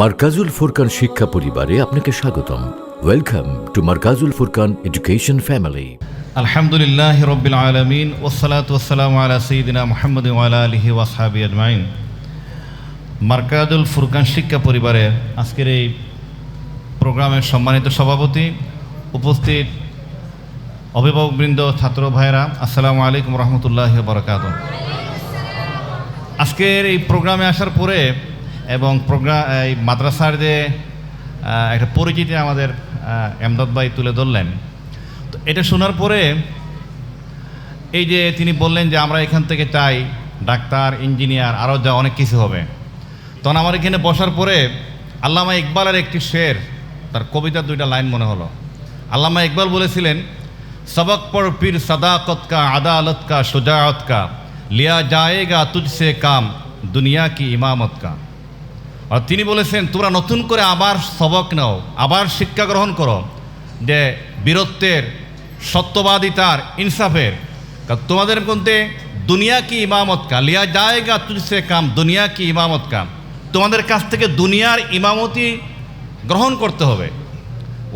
মার্কাজুল ফুরকান শিক্ষা পরিবারে আপনাকে স্বাগতম। Welcome to Markazul Furqan education family আলহামদুলিল্লাহ রবিল আলমিন ওসালাত ওসালাম আলা সঈদিনা মোহাম্মদ আলহি ওয়াসাবি আজমাইন। মার্কাদুল ফুরকান শিক্ষা পরিবারে আজকের এই প্রোগ্রামের সম্মানিত সভাপতি উপস্থিত অভিভাবকবৃন্দ ছাত্র ভাইরা আসসালামু আলাইকুম রহমতুল্লাহ বরকাত আজকের এই প্রোগ্রামে আসার পরে এবং প্রোগ্রাম এই মাদ্রাসার যে একটা পরিচিতি আমাদের এমদাদ ভাই তুলে ধরলেন। তো এটা শোনার পরে, এই যে তিনি বললেন যে, আমরা এখান থেকে চাই ডাক্তার, ইঞ্জিনিয়ার আরও যা অনেক কিছু হবে। তখন আমার এখানে বসার পরে, আল্লামা ইকবালের একটি শের, তার কবিতার দুইটা লাইন মনে হলো। আল্লামা ইকবাল বলেছিলেন, সবক পর পীর সদাকত কা, আদালত কা, সুজাত কা, লিয়া যায়েগা তুজসে কাম, দুনিয়া কি ইমামত কা। আর তিনি বলেছেন, তোমরা নতুন করে আবার সবক নাও, আবার শিক্ষা গ্রহণ করো যে বীরত্বের, সত্যবাদিতার, ইনসাফের। তোমাদের মধ্যে দুনিয়া কি ইমামত কা লিয়া যায়গা তুঝসে কাম, দুনিয়া কি ইমামত কাম? তোমাদের কাছ থেকে দুনিয়ার ইমামতি গ্রহণ করতে হবে।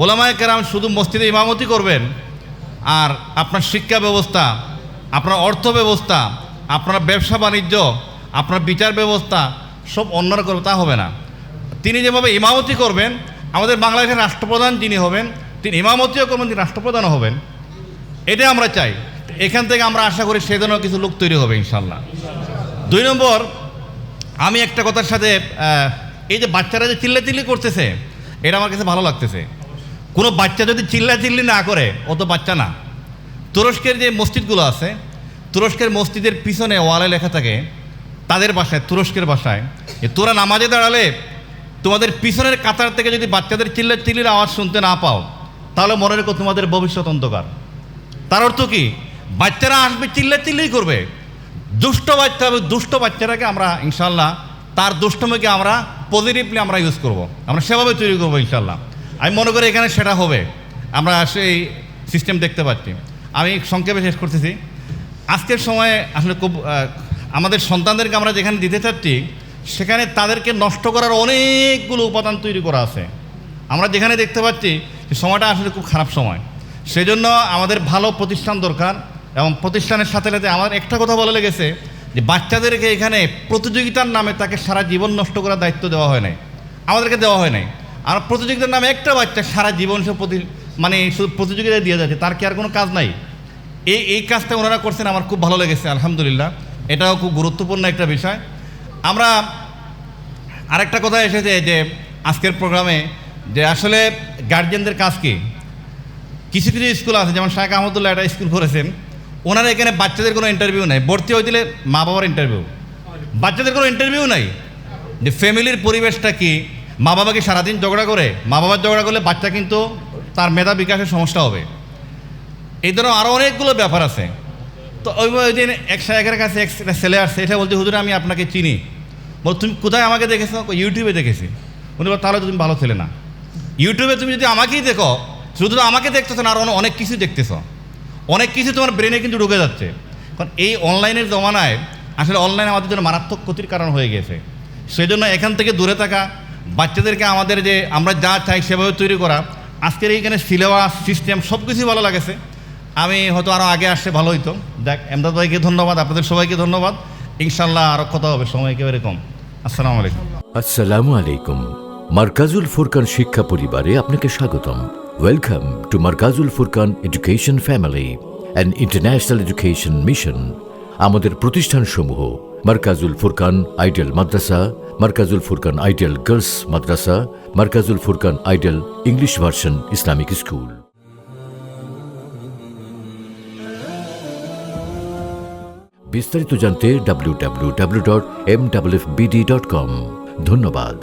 ওলামায় কেরাম শুধু মসজিদে ইমামতি করবেন, আর আপনার শিক্ষা ব্যবস্থা, আপনার অর্থ ব্যবস্থা, আপনার ব্যবসা বাণিজ্য, আপনার বিচার ব্যবস্থা সব অন্যরা করবে, তা হবে না। তিনি যেভাবে ইমামতি করবেন, আমাদের বাংলাদেশের রাষ্ট্রপ্রধান যিনি হবেন, তিনি ইমামতিও করবেন, তিনি রাষ্ট্রপ্রধানও হবেন। এটাই আমরা চাই। এখান থেকে আমরা আশা করি সে ধরনের কিছু লোক তৈরি হবে ইনশাল্লাহ দুই নম্বর, আমি একটা কথার সাথে এই যে বাচ্চারা যে চিল্লাচিল্লি করতেছে, এটা আমার কাছে ভালো লাগতেছে। কোনো বাচ্চা যদি চিল্লাচিল্লি না করে অত বাচ্চা না। তুরস্কের যে মসজিদগুলো আছে, তুরস্কের মসজিদের পিছনে ওয়ালে লেখা থাকে তাদের বাসায়, তুরস্কের বাসায়। তোরা নামাজে দাঁড়ালে তোমাদের পিছনের কাতার থেকে যদি বাচ্চাদের চিল্লা চিল্লির আওয়াজ শুনতে না পাও, তাহলে মনে রেখো তোমাদের ভবিষ্যৎ অন্ধকার। তার অর্থ কি? বাচ্চারা আসবে, চিল্লা চিল্লি করবে। দুষ্ট বাচ্চা হবে, দুষ্ট বাচ্চাটাকে আমরা ইনশাল্লাহ তার দুষ্টমিকে আমরা পজিটিভলি আমরা ইউজ করব। আমরা সেভাবে তৈরি করব ইনশাল্লাহ আমি মনে করি এখানে সেটা হবে। আমরা সেই সিস্টেম দেখতে পাচ্ছি। আমি সংক্ষেপে শেষ করতেছি। আজকের সময়ে আসলে খুব আমাদের সন্তানদেরকে আমরা যেখানে দিতে চাচ্ছি, সেখানে তাদেরকে নষ্ট করার অনেকগুলো উপাদান তৈরি করা আছে। আমরা যেখানে দেখতে পাচ্ছি যে সময়টা আসলে খুব খারাপ সময়। সেজন্য আমাদের ভালো প্রতিষ্ঠান দরকার এবং প্রতিষ্ঠানের সাথে সাথে আমার একটা কথা বলে লেগেছে যে বাচ্চাদেরকে এখানে প্রতিযোগিতার নামে তাকে সারা জীবন নষ্ট করার দায়িত্ব দেওয়া হয় নাই। আমাদেরকে দেওয়া হয় নাই। আর প্রতিযোগিতার নামে একটা বাচ্চা সারা জীবন সে প্রতি মানে শুধু প্রতিযোগিতায় দিয়ে যাচ্ছে, তার কি আর কোনো কাজ নাই? এই এই কাজটা ওনারা করছেন, আমার খুব ভালো লেগেছে, আলহামদুলিল্লাহ। এটাও খুব গুরুত্বপূর্ণ একটা বিষয়। আমরা আরেকটা কথা এসেছে যে আজকের প্রোগ্রামে যে আসলে গার্জিয়ানদের কাজ কি? কিছু কিছু স্কুল আছে, যেমন শাহেখ আহমদুল্লাহ একটা স্কুল করেছেন, ওনারা এখানে বাচ্চাদের কোনো ইন্টারভিউ নাই। ভর্তি হয়ে দিলে মা বাবার ইন্টারভিউ বাচ্চাদের কোনো ইন্টারভিউ নাই। যে ফ্যামিলির পরিবেশটা কি? মা বাবা কি সারাদিন ঝগড়া করে? মা বাবার ঝগড়া করলে বাচ্চা কিন্তু তার মেধা বিকাশের সমস্যা হবে। এই ধরনের আরও অনেকগুলো ব্যাপার আছে। তো ওই ওই দিন এক শাহেকের কাছে এক ছেলে আসছে এটা বলছে, হুজুর, আমি আপনাকে চিনি। বল তুমি কোথায় আমাকে দেখেছ? ইউটিউবে দেখেছি। উনি বল, তাহলে তুমি ভালো ছেলে না। ইউটিউবে তুমি যদি আমাকেই দেখো, শুধু আমাকে দেখতেছো না, আর অনেক কিছু দেখতেছো। অনেক কিছু তোমার ব্রেনে কিন্তু ঢুকে যাচ্ছে। কারণ এই অনলাইনের জমানায় আসলে অনলাইন আমাদের জন্য মারাত্মক ক্ষতির কারণ হয়ে গেছে। সেই জন্য এখান থেকে দূরে থাকা, বাচ্চাদেরকে আমাদের যে আমরা যা চাই সেভাবে তৈরি করা, আজকের এইখানে সিলেবাস সিস্টেম সব কিছুই ভালো লাগেছে। আমি হয়তো আরও আগে আসলে ভালো হইতো দেখ, এমদাদ ভাইকে ধন্যবাদ, আপনাদের সবাইকে ধন্যবাদ। ইনশাল্লাহ আরও কথা হবে, সময় একেবারে কম। আসসালামু আলাইকুম। আসসালামু আলাইকুম। মার্কাজুল ফুরকান শিক্ষা পরিবারে আপনাকে স্বাগতম। Welcome to Markazul Furqan education family and international education mission আমাদের প্রতিষ্ঠানসমূহ মার্কাজুল ফুরকান আইডিয়াল মাদ্রাসা, মার্কাজুল ফুরকান আইডিয়াল গার্লস মাদ্রাসা, Markazul Furqan ideal English version Islamic school. বিস্তারিত জানতে W W W dot M W F BD dot com ধন্যবাদ।